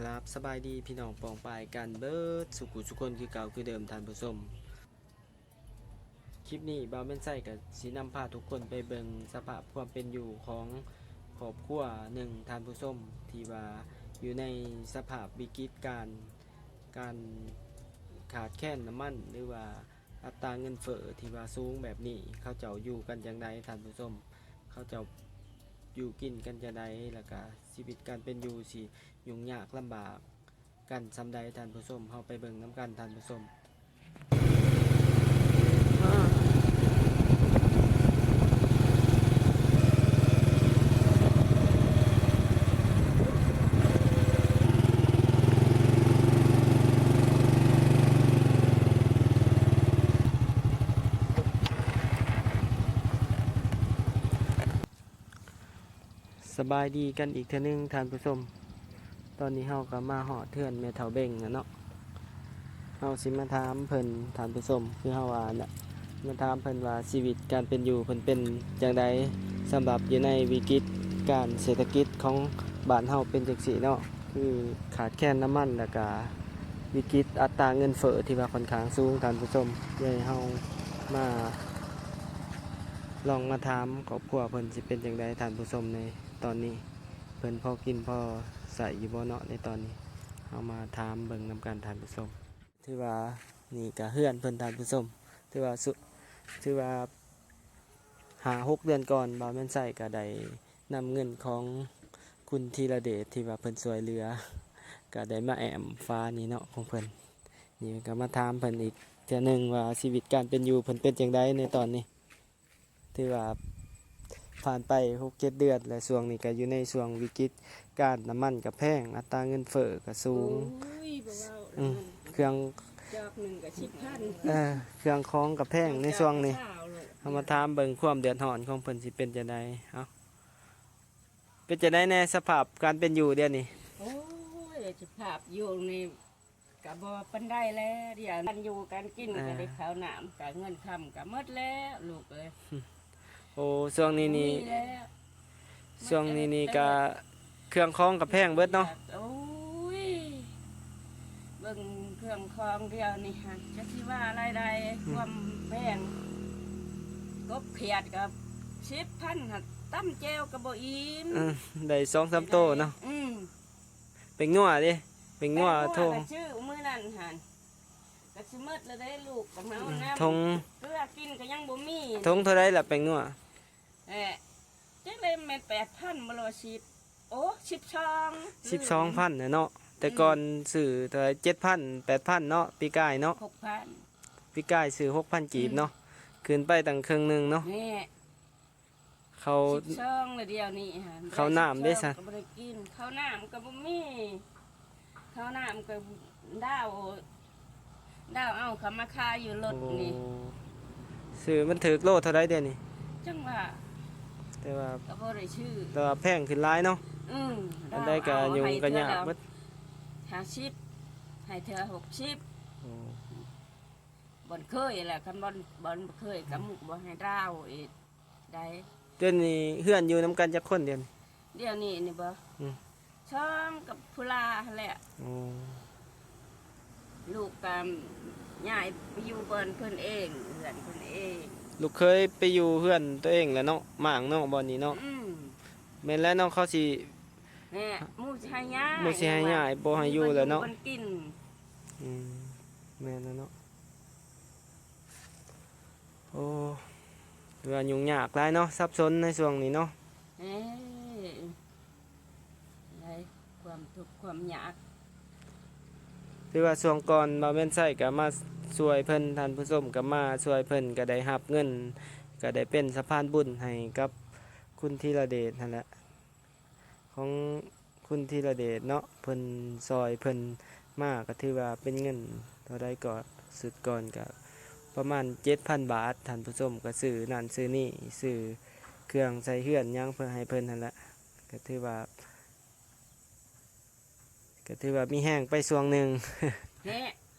ครับสบายดีพี่น้องปองปายกันเบิร์ดสุขุสุคนคือเก่าคือเดิมทานผู้ชมคลิปนี้บาวแม่นไส้กับสีนำพาทุกคนไปเบิงสภาพความเป็นอยู่ของครอบครัวหนึ่งทานผู้ชมที่ว่าอยู่ในสภาพวิกฤตการการขาดแคลนน้ำมันหรือว่าอัตราเงินเฟ้อที่ว่าสูงแบบนี้เขาเจ้าอยู่กันอย่างไรทานผู้ชมเขาเจ้าอยู่กินกันจะไดแล้วก็ชีวิตการเป็นอยู่สิ ยุ่งยากลำบาก กันซำใดท่านผู้ชมเฮาไปเบิ่งน้ำกันท่านผู้ชมสบายดีกันอีกเทื่อนึงท่านผู้ชม ตอนนี้เฮาก็มาหอดเทื่อนแม่เฒ่าเบ่งนะเนาะเฮาสิมาถามเพิ่นท่านผู้ชมคือเฮาว่าน่ะมาถามเพิ่นว่าชีวิตการเป็นอยู่เพิ่นเป็นจังไดสำหรับอยู่ในวิกฤตการเศรษฐกิจของบ้านเฮาเป็นจังซี่เนาะคือขาดแคลนน้ำมันแล้วก็วิกฤตอัตราเงินเฟ้อที่ว่าค่อนข้างสูงท่านผู้ชมเดี๋ยเฮามาลองมาถามครอบครัวเพิ่นสิเป็นจังไดท่านผู้ชมในตอนนี้เพิ่นพอกินพอ ใส่อยู่บ่เนาะในตอนนี้เอามาถามเบิ่งนำกันทานผู้ชมถือว่านี่ก็เฮือนเพิ่นทานผู้ชมถือว่าสุถือว่าหาหกเดือนก่อนบ่าวแม่นใส่ก็ได้นำเงินของคุณธีรเดชที่ว่าเพิ่นสวยเหลือก็ได้มาแอมฟ้านี่เนาะของเพิ่นนี่ก็มาถามเพิ่นอีกเทื่อนึงว่าชีวิตการเป็นอยู่เพิ่นเป็นจังไดในตอนนี้ที่ว่าผ่านไปหกเจ็ดเดือน และช่วงนี้ก็อยู่ในช่วงวิกฤต การน้ำมันกับแพงอัตราเงินเฟ้อก็สูงโอ้ยบ่เว้าอืมเครื่องจอกหนึ่งกับชิบพันเออเครื่องคล้องกับแพงในช่วงนี้เช้าเลยเอามาถามเบิ่งความเดือดร้อนของเพิ่นสิเป็นจังไดเอาเป็นจังไดแน่สภาพการเป็นอยู่เดี๋ยวนี้โอ้ยจะภาพอยู่นี่กับ่ปันได้แล้วเดี๋ยวกันอยู่กันกินก็ได้ข้าวหนามกับเงินคำกับหมดแล้วลูกเอ้ยโอ้ช่วงนี้นี่มีแล้วช่วงนี้นี่ก็ เครื่องคล้องกับแพงเบิดเนาะโอ้ยเบิ่งเครื่องคองเดียวนี่ฮะจะสิว่าอะไรใดความแพงกบเขียดกับชิบพันหัดตั้มแจวกับบ่อิ่มอืมได้2-3โตเนาะอืมเป็นงัวเดิเป็นงัวทงแม่ชื่อมื้อนั้นหันก็สิหมดแล้วได้ลูกกับเมาน้ำทงเกลือกินก็ยังบ่มีทงเท่าไรล่ะเป็นงัวเอ๊ะจังเลยแม่น8,000บ่ รอสิบโอ้12สิบสองพันเนาะแต่ก่อนสื่อเท่าเจ็ดพันแปดพันเนาะปีกายเนาะ6,000ปีกายสื่อหกพันกีบเนาะขึ้นไปตั้งครึ่งหนึ่งเนาะแม่เขา12แล้วเดียวนี้หันข้าวหนามได้ซะก็บ่ได้กินข้าวหนามก็บ่มีข้าวหนามก็ดาวดาวเอาเขามาขายอยู่รถโอ้นี่สื่อมันถือโลเท่าไรเดียวนี่จังว่า แต่ว่าก็บ่ได้ชื่อแต่ว่าแพงขึ้นร้ายเนาะอืมอันใดก็ยุงก็ยากเบิดหาชิปให้เธอหกชิปโอ้บอนเคยแหละคันบอนบอนบ่เคยกับมุกบ่ให้ดาวอีกได้เดือนนี้เฮือนอยู่น้ำกันจักคนเดือน เดี๋ยวนี้นี่บ่อืม ช่องกับพุลาแหละ โอ้ลูกกับยายไปอยู่เพิ่นเพิ่นเองเหือนเพิ่นเอง ลูกเคยไปอยู่เฮือนตัวเองแล้วเนาะหมางเนาะบอนนี้เนาะอืมแม่นแล้วเนาะเขาสิ แม่หมูสิให้ยายหมู่สิให้ย้ายบ่ให้อยู่แล้วเนาะพิ่กินอืมแม่นแล้วเนาะโอ้เรือยุ่งยากหลายเนาะซับซ้อนในช่วงนี้เนาะเอ้ยได้ความทุกข์ความยาก หรือว่าช่วงก่อนมาเว้นใส่ก็มา ช่วยเพิ่นท่านผู้ชมก็มาช่วยเพิ่นก็ได้รับเงิน ก็ได้เป็นสะพานบุญให้กับคุณธีรเดชนั่นแหละของคุณธีรเดชเนาะเพิ่นซอยเพิ่นมาก็ถือว่าเป็นเงินเท่าใดก็สุดก่อนก็ประมาณ 7,000 บาทท่านผู้ชมก็ซื้อนั่นซื้อนี่ซื้อเครื่องใส่เฮือนยังเพื่อให้เพิ่นนั่นแหละก็ถือว่าก็ถือว่ามีแห้งไปช่วงหนึ่ง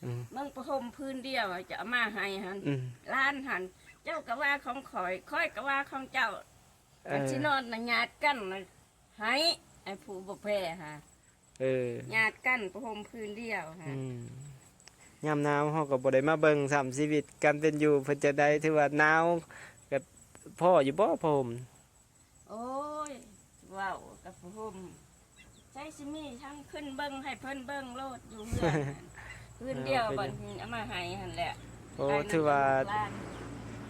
เฮ้อืมมึงประหมพื้นเดียวอะจะเอามาให้หันอืม ล้านหัน เจ้าก็ว่าของข่อยข่อยก็ว่าของเจ้าเอกันอสินอนนะญาติกันนะให้ไอ้ผู้บ่แพ้ฮะเออญาติกันประหมพื้นเดียวค่ะอืมยามหนาวเฮาก็บ่ได้มาเบิ่งสามชีวิตการเป็นอยู่เพิ่นจะได้ถือว่าหนาวก็พ่ออยู่บ่พ่อผมโอ้ยว้าวกับประหมใช้ซิมีทั้งขึ้นเบิ้งให้เพิ่นเบิ้งโลดอยู่เพื่อน หั่นพื้นเดียวบัดนี้เอามาให้หั่นแหละโอ้ได้น้ำถือว่าลูกหลาน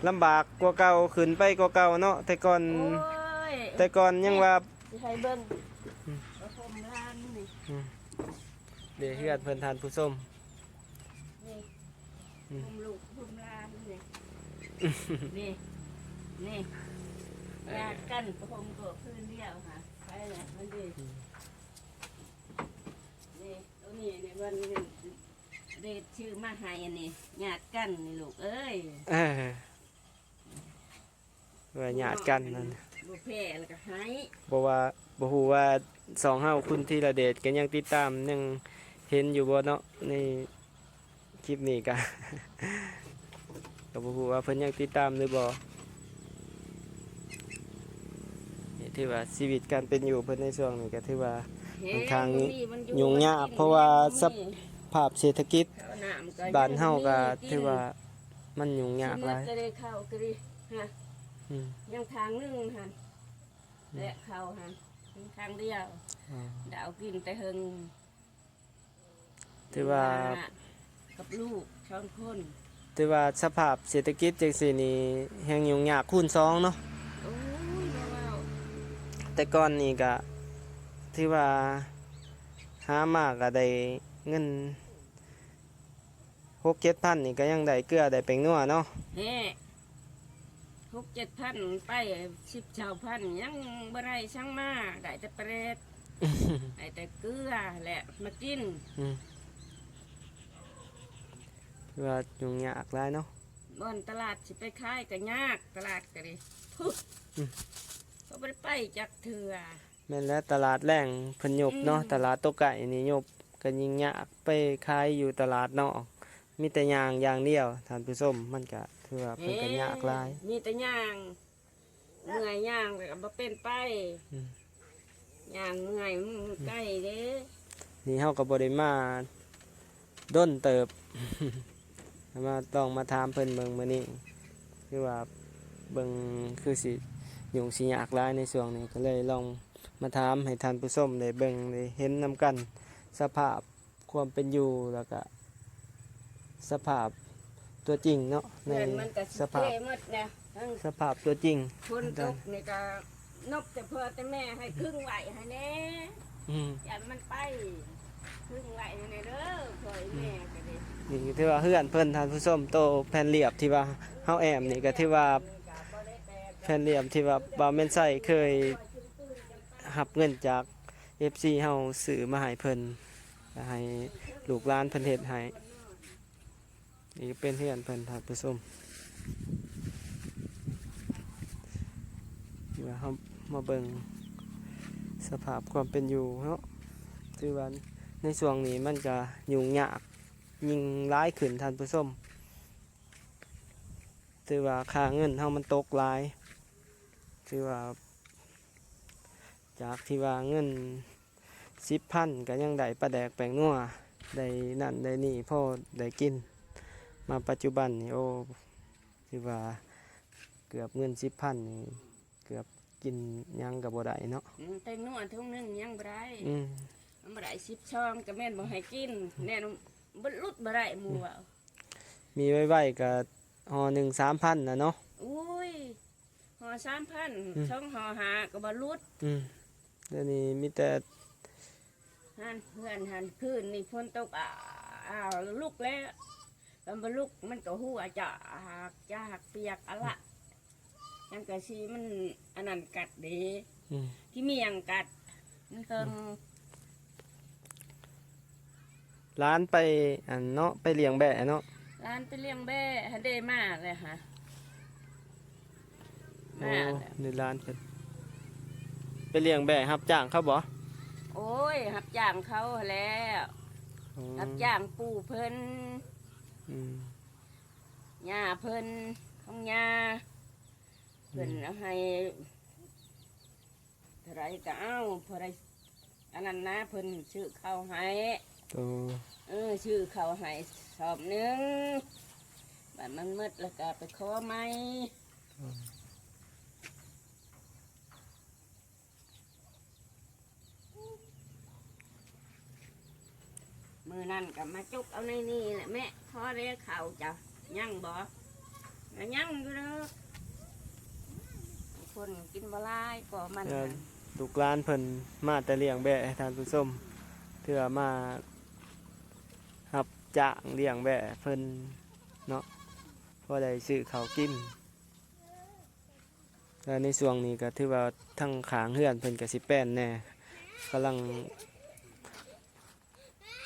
ลำบากกว่าเก่าขึ้นไปกว่าเก่าเนาะแต่ก่อนโอ้ยแต่ก่อนยังว่าสิให้เบิ้งอืมประหมร้านนี่เดี๋ยวเฮือนเพิ่นทานผู้ชมนี่อืมผมลูกผมหลานนี่นี่นี่ญาติกันประหมก็พื้นเดียวค่ะไปแหละมันดีนี่ตัวนี้เนี่ยมัน เด็ดชื่อมาให้อันนี้ญาติกันนี่ลูกเอ้ยเออว่าญาติกันนั่นบุเพแล้วก็ให้บ่ว่าบ่ฮู้ว่าสองเฮาคุณธีระเดชก็ยังติดตามยังเห็นอยู่บ่เนาะในคลิปนี้ก็ก็บ่ฮู้ว่าเพิ่นยังติดตามหรือบ่นี่ถือว่าชีวิตการเป็นอยู่เพิ่นในช่วงนี้ก็ถือว่าเห็นทางบ่มีมันอยุ่งยากมันนเพราะว่ามันสับมี ภาพเศรษฐกิจข้าวน้ำก็บ้านเฮาก็ยังมีถือว่ามันยุ่งยากหลายก็ได้เข้าวก็ได้ฮะอืมยังทางหนึงหันและเข้าวหันทางเดียวอ๋อดาวกินแต่เฮงถือว่ากับลูกสองคนถือว่าสภาพเศรษฐกิจจังซี่นี่แฮงยุ่งยากคูณสองเนาะโอ้ยบ่เว้าแต่ก่อนนี่ก็ที่ว่า หามากก็ได้เงินหกเจ็ดพันนี่ก็ยังได้เกลือได้แป้งนัวเนาะเฮ้หกเจ็ดพันไปสิบชาวพันยังบ่ได้ช่างมาได้แต่เปรตได้แต่เกลือแหละมากินอืมคือว่ายุ่งยากหลายเนาะบอนตลาดสิไปขายก็ยากตลาดก็ดิทุกอืมก็บ่ได้ไปจักเถื่อ แม่นแล้วตลาดแรงเพิ่นยบเนาะอืมตลาดโตะไก่นี่ยบก็ยิ่งยากไปขายอยู่ตลาดนอกมีแต่ยางอย่างเดียวท่านผู้ชมมันก็ถือว่าเพิ่นก็ยากหลายมีแต่ย่างเมื่อยย่างแต่ก็บ่เป็นไปอืมย่างเมื่อยมันใกล้เด้นี่เฮาก็บ่ได้มาด้นเติบ มาต้องมาถามเพิ่นเบิ่งมื้อนี้คือว่าเบิ่งคือสิยุ่งสิยากหลายในช่วงนี้ก็เลยลอง มาถามให้ท่านผู้ชมได้เบิ่งได้เห็นนํกันสภาพความเป็นอยู่แล้วก็สภาพตัวจริงเนาะในเพื่อนมันก็สิสเทภาพหมดนะทั้งสภาพตัวจริงคนตกนี่ก็นบแต่พ่อแต่แม่ให้ครึ่งไหวให้แน่อืมอย่ามันไปครึ่งไหวให้แน่เด้อพ่อแม่ก็ดินี่ถือว่าเฮือนเพิ่นท่านผู้ชมโตแผ่นเรียบที่ว่าเฮาแอมนี่ก็ถือว่าแผ่นเหลี่ยมที่ว่าบาวเมนไซเคย หับเงินจาก FC เฮาซื้อมาให้เพิ่นให้ลูกหลานเพิ่นเฮ็ดให้นี่ก็เป็นเฮือนเพิ่นท่านผู้ชมที่ว่าเฮามาเบิ่งสภาพความเป็นอยู่เนาะถือว่าในช่วงนี้มันก็ยุ่งยากยิ่งร้ายขึ้นท่านผู้ชมถือว่าค่าเงินเฮามันตกหลายคือว่า จากที่ว่าเงินสิบพันก็ยังได้ปลาแดกแปลงนัวได้นั่นได้นี่พ่อได้กิน มาปัจจุบันนี่โอ้คือว่าเกือบเงินสิบพันนี่เกือบกินหยังกับบ่ได้เนาะอืมแต่นวดทุ่งหนึงยังบ่ได้อืมมันบ่ได้สิบช่องก็แม่นบ่ให้กินแน่นบ่ลุดบ่ได้หมู่ว่ามีไว้ไว้กับห่อหนึ่งสามพันนะเนาะอุ้ยห่อสามพันอืมช่องห่อหาก็บ่ลุดอืม เดี๋ยวนี้มีแต่หันเพื่อนหันคืนนี่ฝนตกอ้าอ้าวลุกแล้วแล้วบ่ลุกมันก็หัวจะหักจะหักเปียกอะละยังกะสีมันอันนั้นกัดเด้อืมที่มีหยังกัดมันเติงร้านไปอันเนาะไปเลี้ยงแบะเนาะร้านไปเลี้ยงแบ่ให้ได้มาเลยฮะโอ้มาแล้วในร้านเพิ่น ไปเลี้ยงแบะรับจ้างเขาบ่โอ้ยรับจ้างเขาแล้วอ๋อรับจ้างปู่เพิ่นอืม ย่าเพิ่นของย่าเพิ่นเอาให้เท่าไรก็เอาเท่าไรอันนั้นนะเพิ่นชื่อเขาให้ตัวเออชื่อเขาให้สอบหนึ่งบัดมันมืดแล้วก็ไปขอไหม นั่นกับมาจุกเอาในนี่แหละแม่ขอเรียกเขาจ้ะยังบ่ก็ยังอยู่เด้อคนกินบลายก็มันเอ่อน่ะลูกหลานเพิ่นมาแต่เลี้ยงแบะให้ท่านผู้ชมเถื่อมารับจ้างเลี้ยงแบะเพิ่นเนาะพอได้ซื้อข้าวกินแล้วในช่วงนี้ก็ถือว่าทั้งขางเฮือนเพิ่นก็สิแป้นแน่กำลัง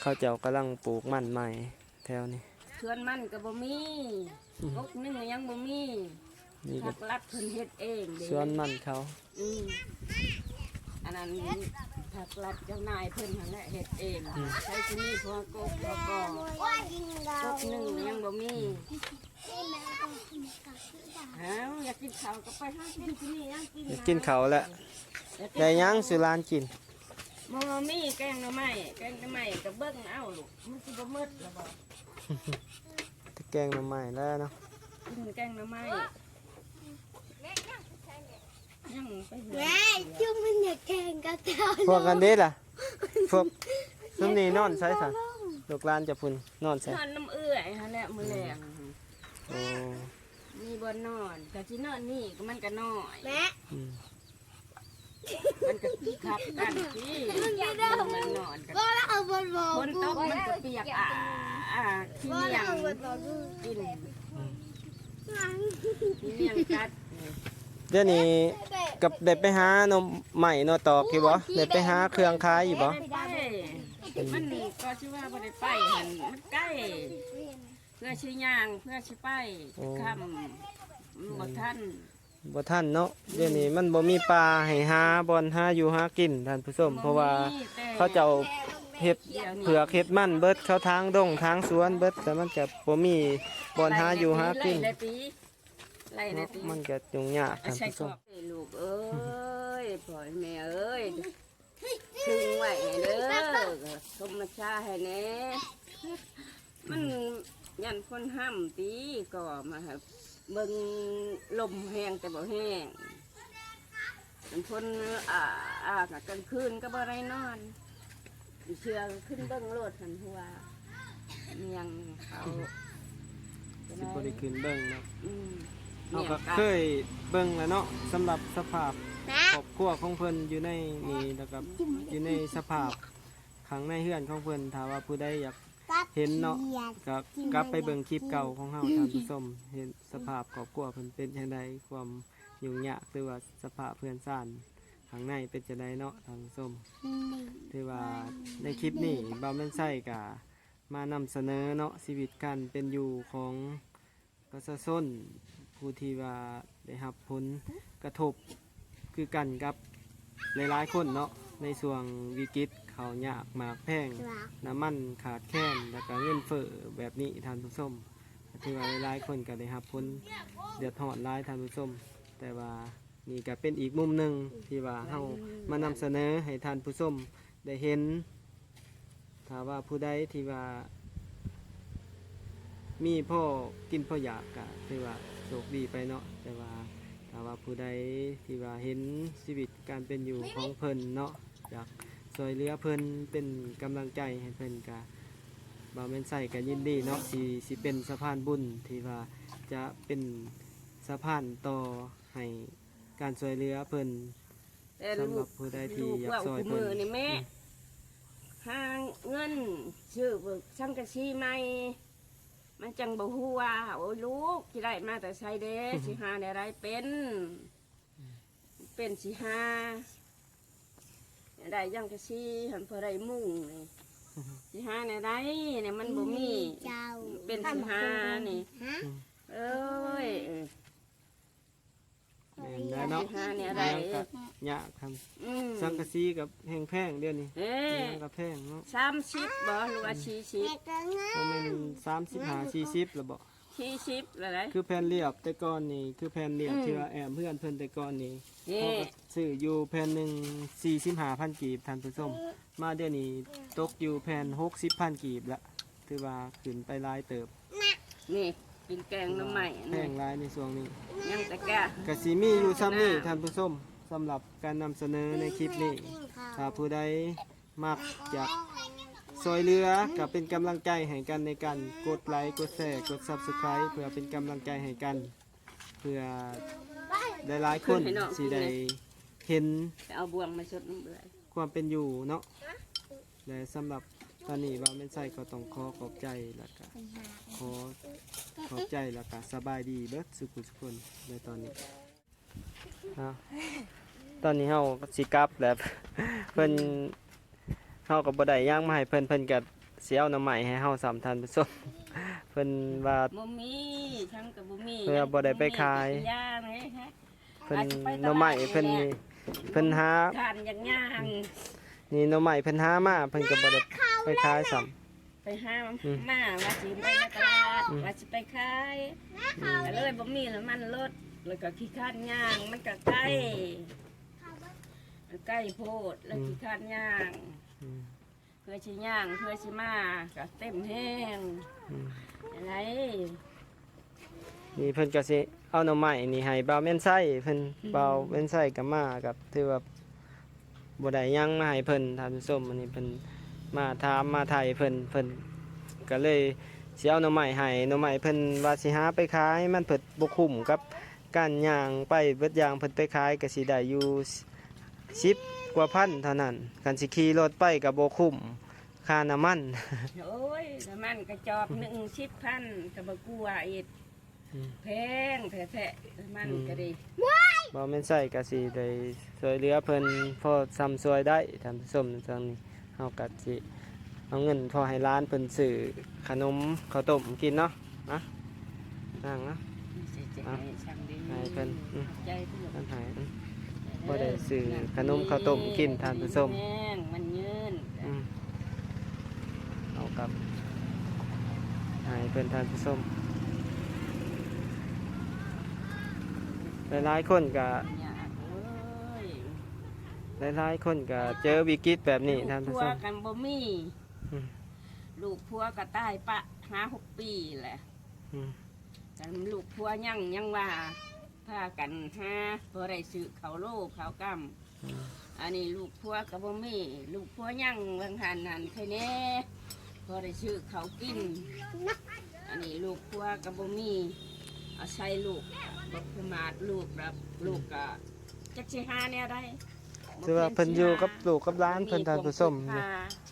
เขาเจ้ากำลังปลูกมันใหม่แถวนี้เพื่อนมันก็บ่มีกกนึงก็ยังบ่มีนี่ก็ทักรัดเพิ่นเฮ็ดเองเด้สวนมันเขาอืมอันนั้นผักรัดเจ้านายเพิ่นหันแหละเฮ็ดเองใช้ที่นี่พอกบแล้วก็กบหนึ่งยังบ่มีเอ้าอยากกินข้าวก็ไปหากินที่นี่ยังกินอยากกินเขาวแล้วอยากกินได้หยังสุรานกิน บ่มีแกงหน่อไม้แกงหน่อไม้ก็เบิ่งเอาลูกมันสิบ่หมดแล้วบ่ตะแกงหน่อไม้แล้วเนาะกินแกงหน่อไม้ยังไปเหือแม่จุ๊บมันอยากแข่งกับเจ้าพวกกันเด้ล่ะพวกซุมนี้นอนใส่สันลูกหลานจะพุ่นนอนใส่นอนน้ำเอื้อยฮะแหละมื้อแลงโอ้มีบ่นอนก็สินอนนี่ก็มันก็น้อยแม่อืม มันก็ขับกันที่มันนอนกันก็แล้วเอาบอลบอลคนตกมันก็เปียกอะอะขี้ก็เมีแล้ยวงเอาบอลบอลกินนั่งขี้เมียงกัดนี่เดี๋ยวนี้กับเด็ดไปหาหนมใหม่นอตอกอยู่บ่เด็ดไปหาเครื่องขายอยู่บ่ไปมันก็ชื่อว่าบ่ได้ไปหันมันใกล้ เพื่อชิย่างเพื่อชิไปค่ำมันบ่ทัน บ่ทันเนาะเดี๋ยวนี้มันบ่มีปลาให้หาบอนหาอยู่หากินท่านผู้ชมเพราะว่าเขาเจ้าเฮ็ดเผือกเฮ็ดมันเบิดเขาทางดงทางสวนเบิดแต่มันจะบ่มีบอนหาอยู่หากินไล่ตีไล่ในเนาะตีมันก็ยุ่งยากอะท่านใช่ผู้ชก็มลูกเอ้ยพ่อแม่เอ้ยถึงไหวเด้อสมชาให้แน่มันยันคนห้ามตีก็มาครับ เบิ่งลมแห้งแต่บ่แห้งเป็นคนอ่าอ่ากกลางคืนก็บ่ได้นอนเชื่อขึ้นเบิ่งโลดหันหัวเมียงเขาสิบ่ได้ขึ้นเบิ่งเนาะอืมเราก็เคยเบิ่งแล้วเนาะสำหรับสภาพแม่ครอบครัวของเพิ่นอยู่ในนี่แล้วก็อยู่ในสภาพขังในเฮือนของเพิ่นถ้าว่าผู้ใดอยากเห็นเนาะก็กลับไปเบิ่งคลิปเก่าของเฮาท่านผู้ชมเห็น สภาพครอบครัวเพิ่นเป็นจังไดความยุ่งยากหรือว่าสภาพเพื่อนซ่านข้างในเป็นจังไดเนาะทานผู้มถือว่าในคลิปนี้บ่าแม่นไส้ก็มานำเสนอเนาะชีวิตการเป็นอยู่ของประชาชนผู้ที่ว่าได้รับผลกระทบคือกันกับหลายๆคนเนาะในช่วงวิกฤตเขาวยากหมากแพงน้ำมันขาดแคลนแล้วก็เงินเฟ้อแบบนี้ท่านผู้ชม ก็ถือว่าหลายๆคนก็ได้รับผลเดือดร้อนหลายท่านผู้ชม แต่ว่านี่ก็เป็นอีกมุมหนึ่งที่ว่าเฮามานำเสนอให้ท่านผู้ชมได้เห็น ถ้าว่าผู้ใดที่ว่า มีพ่อกินพ่ออยากก็ถือว่าโชคดีไปเนาะแต่ว่าถ้าว่าผู้ใดที่ว่าเห็นชีวิตการเป็นอยู่ของเพิ่นเนาะอยากซอยเหลือเพิ่นเป็นกำลังใจให้เพิ่นกะ บ่าวแม่นใส่กันยินดีเนาะสิสิเป็นสะพานบุญที่ว่าจะเป็นสะพานต่อให้การซอยเหลือเพิ่น แต่สำหลูรักบผู้ใดที่ลูกอยากว่าซอยคู่เพิ่มืนอนี่แม่หาเงินชื่อเบิกช่างกระชีใหม่มันจังบ่ฮู้ว่าโอ้ยลูกสิได้มาแต่ใช้เด้ สิหาได้ไรเป็น เป็นสิหาได้ยังกระชีหันพอได้มุ่งนี่ สิหาได้ไรเนี่ยมันบ่มี เจ้าเป็นสิหานี่ ฮะเอ้ยเออแม่นได้เนาะสิหาเนี่ยไรแล้วก็ยากครับอืมสังกะสีกับแห้งแพงเดี๋ยวนี้เอ้ยยังกับแพงเนาะสามสิบบ่หรือว่าสี่สิบ แม่ก็ง่าบ่แม่น30 50 40แล้วบ่ สี่สิบอะไร คือแผ่นเรียบแต่ก่อนนี่คือแผ่นเรียบอืม ที่ว่าแอมเพื่อนเพิ่นแต่ก่อนนี่นี่เขาก็ซื้ออยู่แผ่นหนึ่ง45,000กีบท่านผู้ชมมาเดี๋ยวนี้ตกอยู่แผ่น60,000กีบละถือว่าขึ้นไปหลายเติบนี่กินแกงหน้ำใหม่แพงหลายในช่วงนี้ ยังตะแกะกสิมีอยู่ซ้ำนี่ท่านผู้ชมสำหรับการนำเสนอในคลิปนี้ ถ้าผู้ใดมักอยาก ซอยเรือกับเป็นกำลังใจให้กันในการกดไลค์กดแชร์กด Subscribe เพื่อเป็นกำลังใจให้กัน เพื่อได้หลายๆคนสิได้เห็นไปเอาบวงมาชดน้ำเบื่อความเป็นอยู่เนาะและสำหรับตอนนี้ว่าเป็นไส้ก็ต้องขอขอบใจแล้วก็ขอขอบใจแล้วก็สบายดีเบิดสุขุสุขคนในตอนนี้เนาะตอนนี้เฮาสิกลับแล้วเพิ่น เฮาก็บ่ได้ย่างมาให้เพิ่นเพิ่นก็สิเอาน้ำใหม่ให้เฮาสามทันผู้ชมเพิ่นว่า บ่มีทั้งกับบ่มีเพื่อบ่ได้ไปขายย่างไงฮะเพิ่นหน้ำใหม่เพิ่นนี่เพิ่นหาทานอย่างย่างนี่หน้ำใหม่เพิ่นหามาเพิ่นก็บ่ได้ไปขายซ้ำไปห้ามอืมมาว่าสิไปในตลาดว่าสิไปขายก็เลยบ่มีแล้วมันลดแล้วก็ขี้คร้านย่างมันก็ใกล้มันใกล้โพดแล้วขี้คร้านย่างอืม เพื่อสิย่างเพื่อสิมาก็เต็มแห้งอืมอะไรนี่เพิ่นก็สิเอาหน่อไม้นี่ให้บ่าวแม่นไส้เพิ่นบ่าวแม่นไส้ก็มากับถือว่าบ่ได้หยังมาให้เพิ่นท่านผู้ชมอันนี้เพิ่นมาถามมาไทยเพิ่นเพิ่นก็เลยสิเอาหน่อไม้ให้หน่อไม้เพิ่นว่าสิหาไปขายมันเพิ่นบ่คุ้มกับการย่างไปเบิดอย่างเพิ่นไปขายก็สิได้อยู่10 กว่าพันเท่านั้นคันสิขี่รถไปก็บ่คุ้มค่าน้ำมัน โอ้ยน้ำมันกระจอบหนึ่งสิบพันก็บ่กลัวอีกอืมแพงแท้ๆน้ำมันก็ดีบ่แม่นใส่ก็สิได้ช่วยเหลือเพิ่นพอซ้ำช่วยได้ท่านผู้ชมจังนี้เฮาก็สิเอาเงินพอให้ร้านเพิ่นซื้อขนมข้าวต้มกินเนาะนะนั่งเนาะสิจะอะให้ช่างดีให้เพิ่นอืมใจเพิ่นท่านให้อืม บ่ได้ซื้อขนมข้าวต้มกินทานผู้ชมแม่งมันยืนอืมเอากลับให้เพิ่นท่านผู้ชมหลายๆคนก็อยากเลยหลายๆคนก็เจอวิกฤตแบบนี้ท่านลูผู้กชพัวมกันบ่มีอืมลูกพัวก็ตายปะห้าหกปีแหละอืม กันลูกพัวยังยังว่า พากันหาบ่ได้ซื้อเขาวโลกเขาวกำอันนี้ลูกพัวก็บ่มีลูกพัวยังบางหันหันแค่นี้บ่ได้ซื้อเขาวกิน อันนี้ลูกพัวก็บ่มีเอาใส่ลูกบ่ประมาทลูกรับลูกก็จักสิหาแนวได้ถือว่าเพิ่นอยู่กับลูกกับหล้านเพิ่นท่านผู้ชมมีความสุข